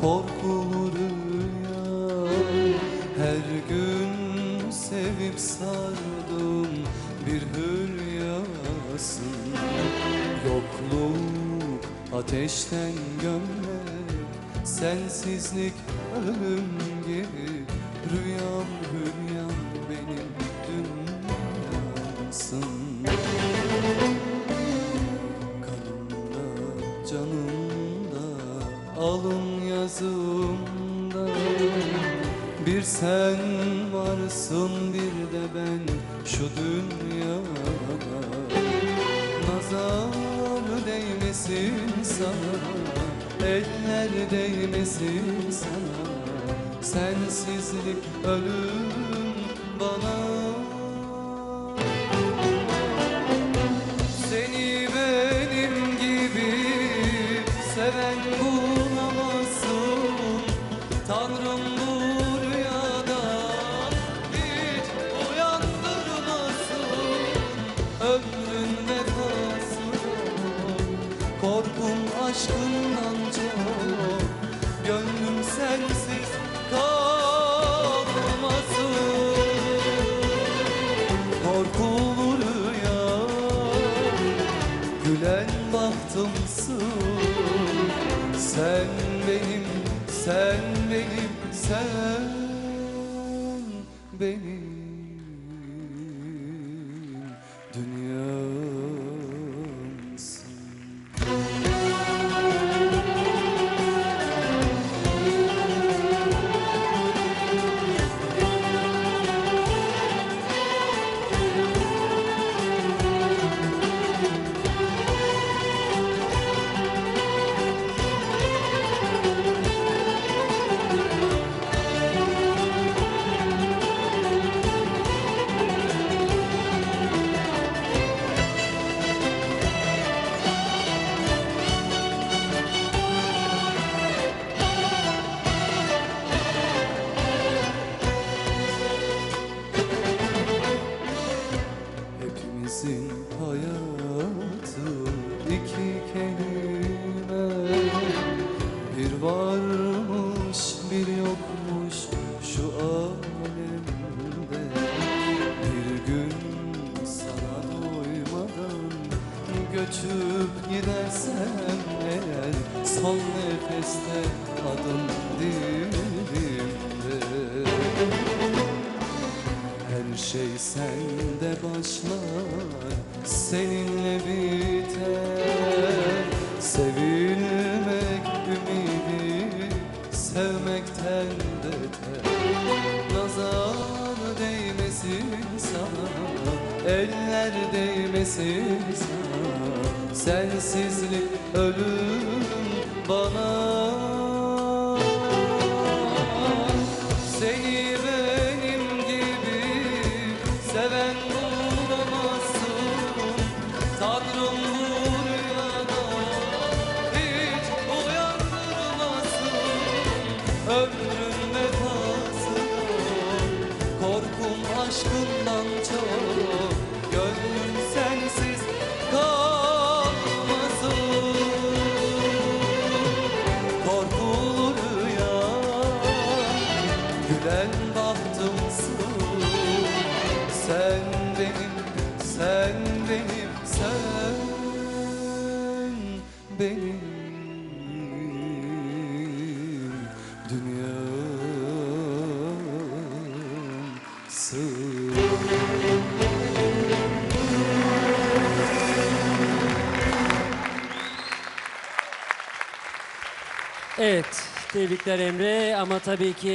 korkulu rüya Her gün sevip sardım bir hülyasın Yokluk ateşten gömlek Sensizlik ölüm gibi. Rüyam hülyam benim dünyasın. Kanımda, canımda, alın yazımda Bir sen varsın bir de ben şu dünyada Nazar değmesin sana, eller değmesin sana. Sensizlik ölüm bana bahtımsın Sen benim, sen benim, sen benim yokmuş şu alemde. Bir gün sana doymadan göçüp gidersem eğer Son nefeste adım dilimde. Her şey sende başlar, seninle biter. Sevilmek ümidi, sevmekten beter. Nazar değmesin sana, eller değmesin sana. Sensizlik ölüm bana Ömrüm vefası korkum aşkından çok. Gönlüm sensiz kalmasın. Korkulu rüya Gülen bahtımsın Sen benim, sen benim, sen benim Evet, tebrikler Emre ama tabii ki